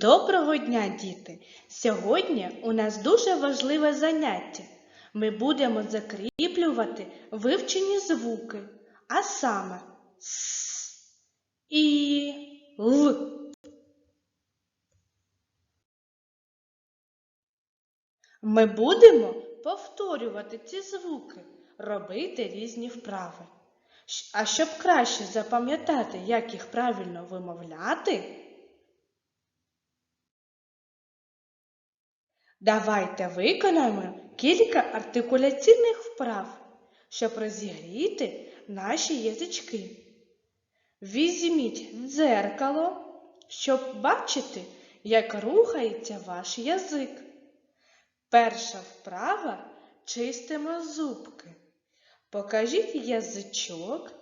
Доброго дня, діти! Сьогодні у нас дуже важливе заняття. Ми будемо закріплювати вивчені звуки, а саме С, І, Л. Ми будемо повторювати ці звуки, робити різні вправи. А щоб краще запам'ятати, як їх правильно вимовляти, Давайте виконаємо кілька артикуляційних вправ, щоб розігріти наші язички. Візьміть дзеркало, щоб бачити, як рухається ваш язик. Перша вправа чистимо зубки. Покажіть язичок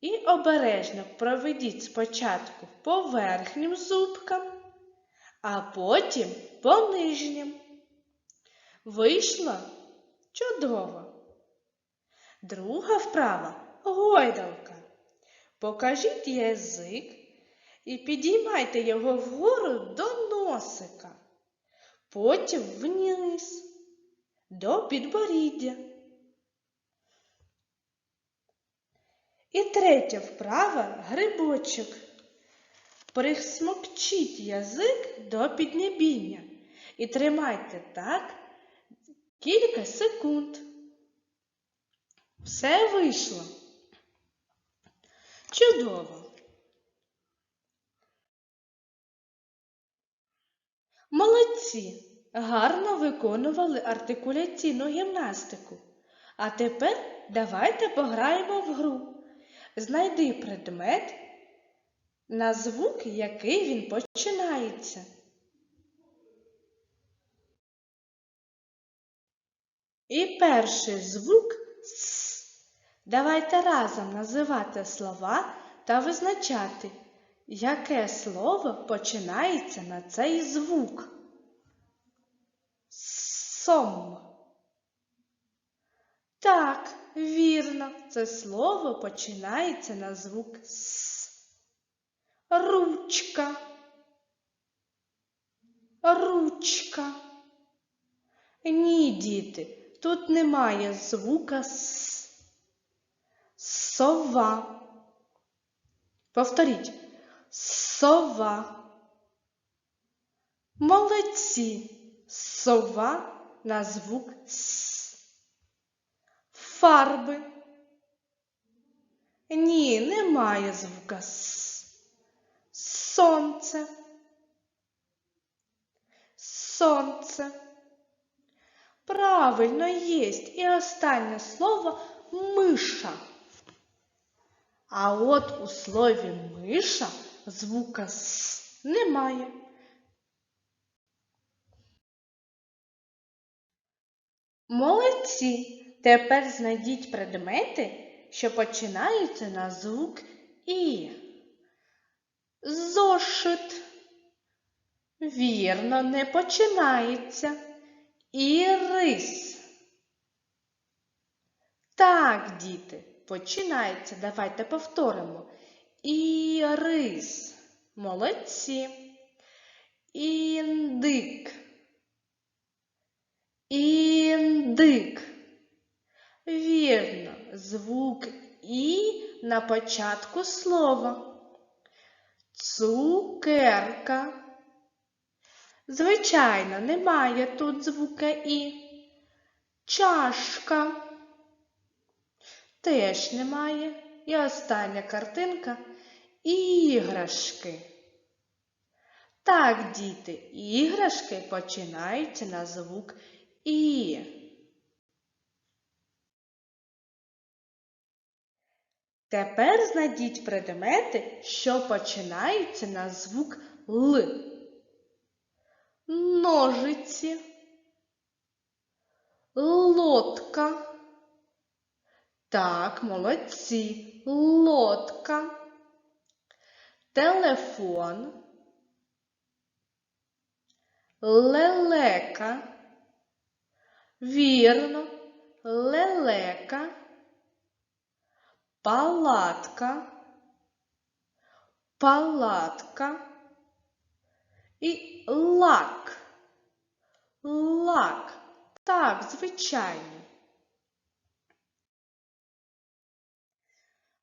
і обережно проведіть спочатку по верхнім зубкам, а потім по нижнім. Вийшло чудово. Друга вправа гойдалка. Покажіть язик і підіймайте його вгору до носика, потім вниз до підборіддя. І третя вправа грибочок. Присмокчіть язик до піднебіння і тримайте так кілька секунд. Все вийшло. Чудово. Молодці! Гарно виконували артикуляційну гімнастику. А тепер давайте пограємо в гру. Знайди предмет на звук, який він починається. І перший звук С. Давайте разом називати слова та визначати, яке слово починається на цей звук. Сом. Так, вірно, це слово починається на звук С. Ручка. Ручка. Ні, діти, тут немає звука С. Сова. Повторіть. Сова. Молодці. Сова на звук С. Фарби. Ні, немає звука С. Сонце. Сонце. Правильно єсть. І останнє слово миша. А от у слові миша звука С немає. Молодці! Тепер знайдіть предмети, що починаються на звук І. Зошит. Вірно, не починається. Ірис. Так, діти, починається. Давайте повторимо. Ірис. Молодці. Індик. Індик. Вірно, звук І на початку слова. Цукерка. Звичайно, немає тут звука І. Чашка. Теж немає. І остання картинка іграшки. Так, діти, іграшки починаються на звук І. Тепер знайдіть предмети, що починаються на звук Л. Ножиці, лодка. Так, молодці. Лодка. Телефон. Лелека. Вірно. Лелека. Палатка. Палатка. І лак. Лак. Так, звичайно.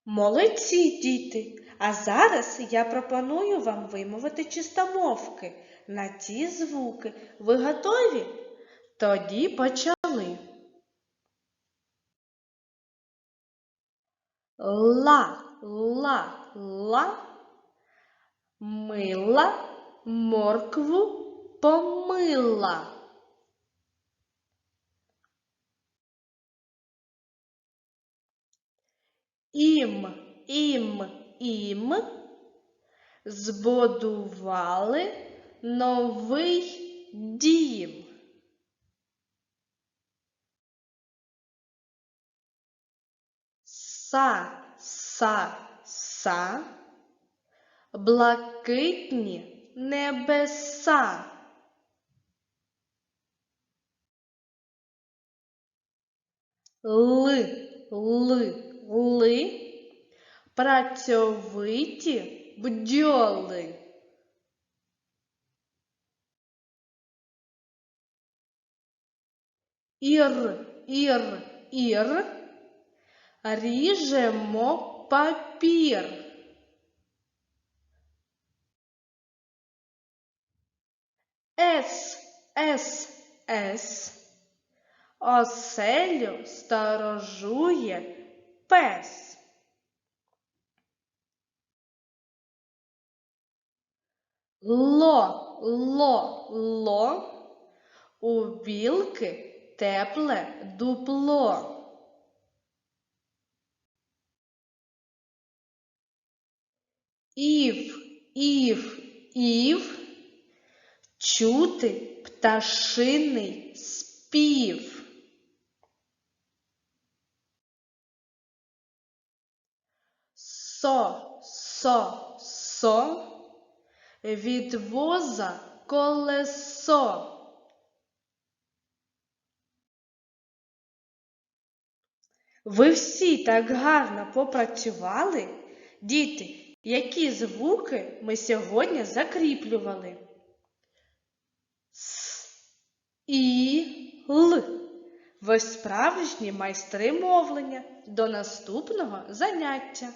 Молодці, діти! А зараз я пропоную вам вимовити чистомовки на ці звуки. Ви готові? Тоді почали. Ла, ла, ла, мила, моркву помила. Ім, ім, ім збудували новий дім. Са, са, са, блакитні небеса. Л, л, ли, працьовиті бджоли. Ір, ір, ір, ріжемо папір. С, С, С, оселю сторожує пес. Ло, ло, ло, у білки тепле дупло. Ів, ів, ів, чути пташиний спів. Со, со, со, від воза колесо. Ви всі так гарно попрацювали, діти, які звуки ми сьогодні закріплювали? С, І, Л. Ви справжні майстри мовлення. До наступного заняття!